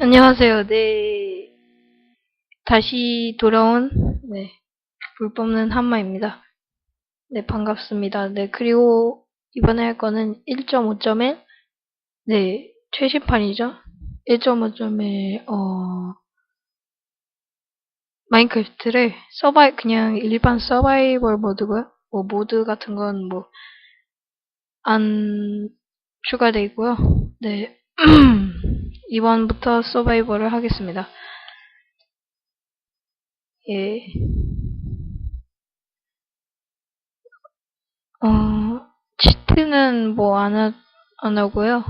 안녕하세요. 네. 다시 돌아온, 네. 불 뽑는 한마입니다. 네, 반갑습니다. 네, 그리고 이번에 할 거는 1.5.1, 네, 최신판이죠. 1.5.1, 어, 마인크래프트를 서바이, 그냥 일반 서바이벌 모드고요. 뭐, 모드 같은 건 뭐, 안 추가되어 있고요. 네. 이번부터 서바이벌을 하겠습니다. 예. 어, 치트는 뭐안안 하고요.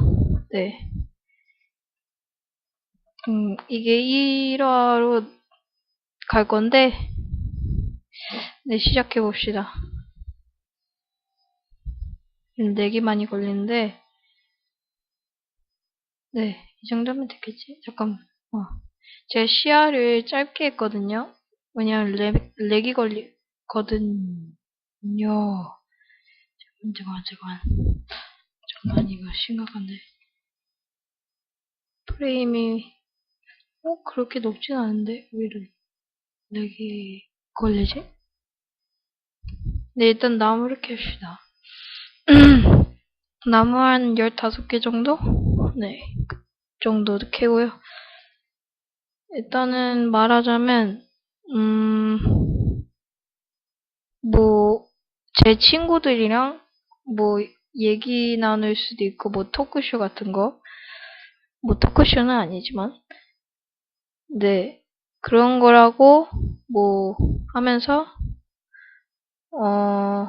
네. 음, 이게 1화로 갈 건데, 네, 시작해 봅시다. 렉이 많이 걸리는데, 네, 이 정도면 되겠지? 잠깐만, 어. 제가 시야를 짧게 했거든요. 왜냐면 렉, 렉이 걸리거든요. 잠깐만, 잠깐만. 잠깐, 이거 심각한데. 프레임이, 어, 그렇게 높진 않은데? 왜 이렇게 렉이 걸리지? 네, 일단 나무를 캡시다. 나무 한 15개 정도? 네, 그 정도 캐고요. 일단은 말하자면, 음, 뭐, 제 친구들이랑 뭐, 얘기 나눌 수도 있고, 뭐, 토크쇼 같은 거. 뭐, 토크쇼는 아니지만. 네, 그런 거라고, 뭐, 하면서, 어,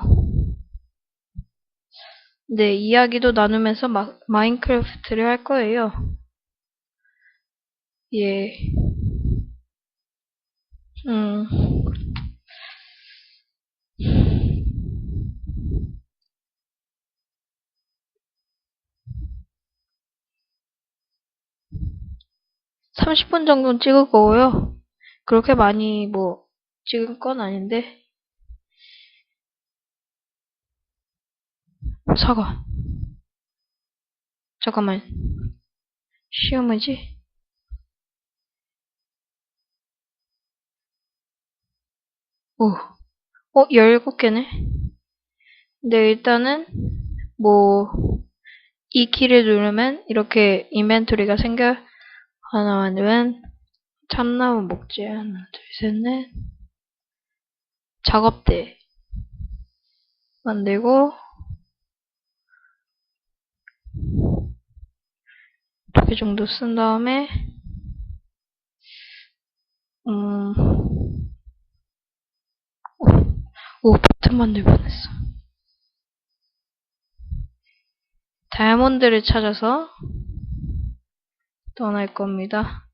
네, 이야기도 나누면서 마, 마인크래프트를 할 거예요. 예. 음. (30분) 정도는 찍을 거고요. 그렇게 많이 뭐 찍을 건 아닌데 사과 잠깐만 시험이지? 오, 어, 17개네? 네, 일단은, 뭐, 이 키를 누르면 이렇게 인벤토리가 생겨. 하나 만들면, 참나무 목재. 하나, 둘, 셋, 넷. 작업대. 만들고, 두개 정도 쓴 다음에, 음, 오, 버튼 만들 뻔했어. 다이아몬드를 찾아서 떠날 겁니다.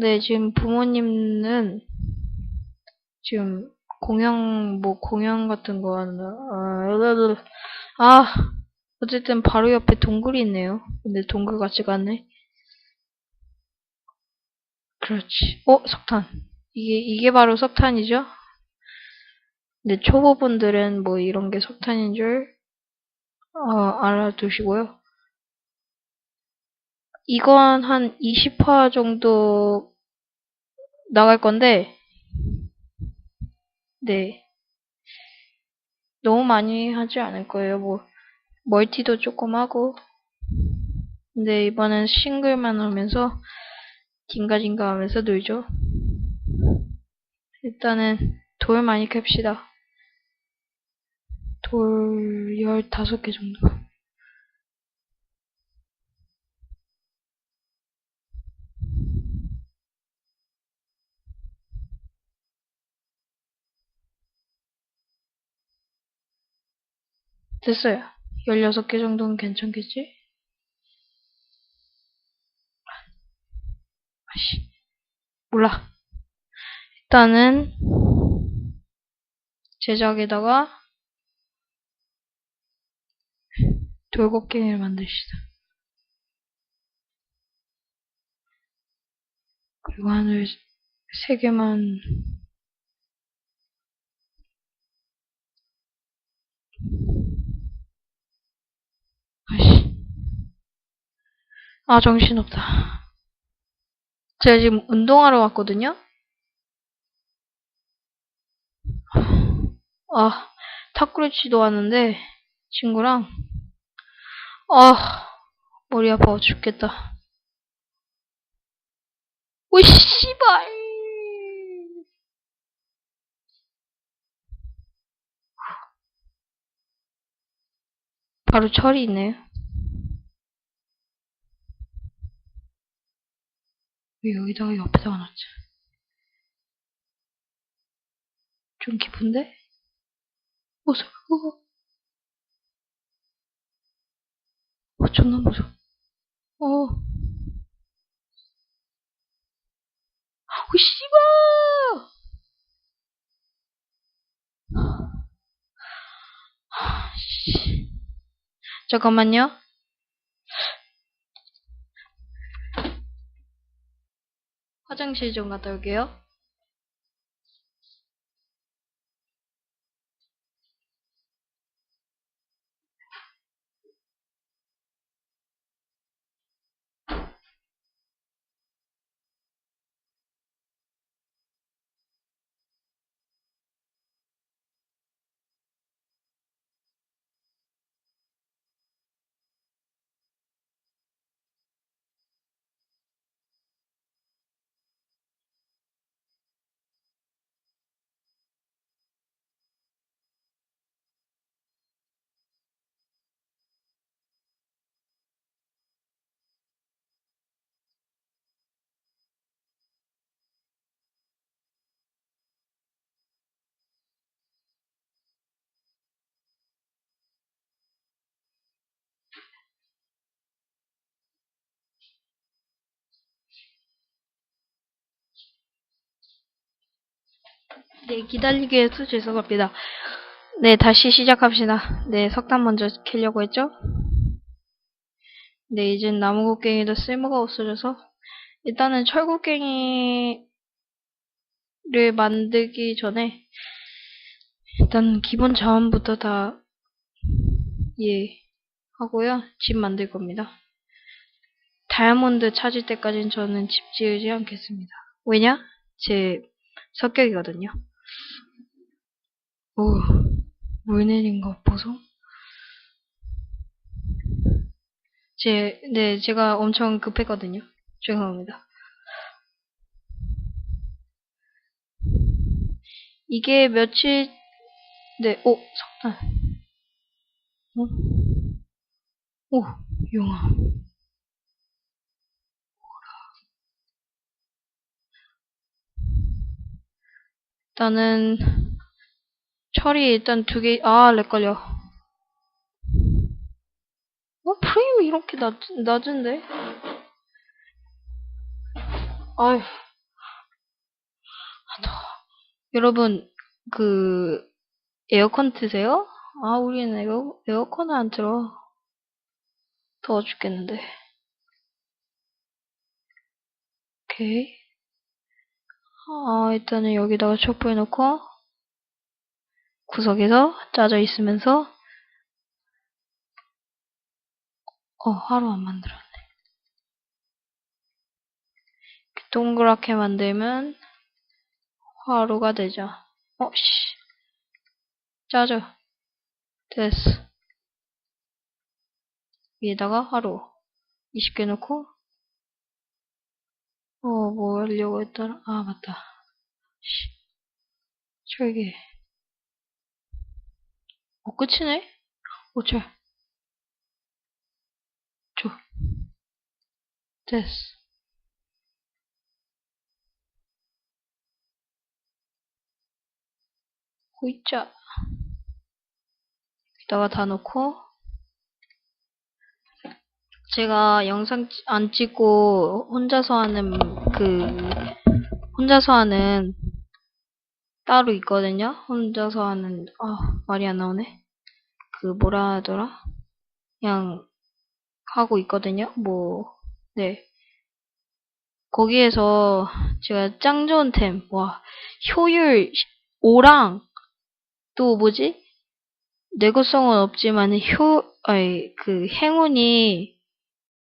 네, 지금 부모님은 지금 공연, 뭐 공연 같은 거 하는, 아, 아, 어쨌든 바로 옆에 동굴이 있네요. 근데 동굴 같지가 않네. 그렇지. 어, 석탄. 이게, 이게 바로 석탄이죠? 근데 초보분들은 뭐 이런 게 석탄인 줄, 어, 알아두시고요. 이건 한 20화 정도 나갈 건데, 네. 너무 많이 하지 않을 거예요. 뭐, 멀티도 조금 하고. 근데 이번엔 싱글만 하면서, 징가징가 하면서 놀죠. 일단은 돌 많이 캡시다. 돌 15개 정도. 됐어요. 16개 정도는 괜찮겠지? 아씨, 몰라. 일단은 제작에다가 돌곡괭이를 만드시다. 그리고 하늘 세 개만 아씨 아, 정신없다. 제가 지금 운동하러 왔거든요? 아, 탁구를 치도 왔는데, 친구랑, 아, 머리 아파 죽겠다. 오, 씨발! 바로 철이 있네요. 왜 여기다가 옆에다가 놨지? 좀 깊은데? 무서워. 어, 존나 무서워. 어. 오, 씨발! 잠깐만요. 화장실 좀 갔다 올게요. 네, 기다리게 해서 죄송합니다. 네, 다시 시작합시다. 네, 석탄 먼저 캐려고 했죠? 네, 이젠 나무곡괭이도 쓸모가 없어져서 일단은 철곡괭이를 만들기 전에 일단 기본 자원부터 다 예, 하고요. 집 만들 겁니다. 다이아몬드 찾을 때까지는 저는 집 지으지 않겠습니다. 왜냐? 제 성격이거든요. 오, 물 내린 거 보소? 제, 네, 제가 엄청 급했거든요. 죄송합니다. 이게 며칠, 네, 오, 석탄. 어? 오, 용암. 일단은, 철이 일단 두 개, 아, 렉 걸려. 어, 프레임이 이렇게 낮, 낮은데? 아휴. 아. 여러분, 그, 에어컨 트세요? 아, 우리는 에어, 에어컨을 안 틀어. 더워 죽겠는데. 오케이. 아, 일단은 여기다가 촛불 놓고, 구석에서 짜져 있으면서, 어, 하루 안 만들었네. 동그랗게 만들면, 화로가 되죠. 어, 씨. 짜져. 됐어. 위에다가 화로. 20개 넣고, 어, 뭐 하려고 했더라? 아, 맞다. 씨. 철개. 어, 끝이네? 오, 철. 줘. 됐어. 호이자. 여기다가 다 넣고, 제가 영상 찌- 안 찍고 혼자서 하는 그 혼자서 하는 따로 있거든요. 혼자서 하는 아 말이 안 나오네. 그 뭐라 하더라? 그냥 하고 있거든요. 뭐 네. 거기에서 제가 짱 좋은 템, 와 효율 5랑 또 뭐지? 내구성은 없지만 효 아니 그 행운이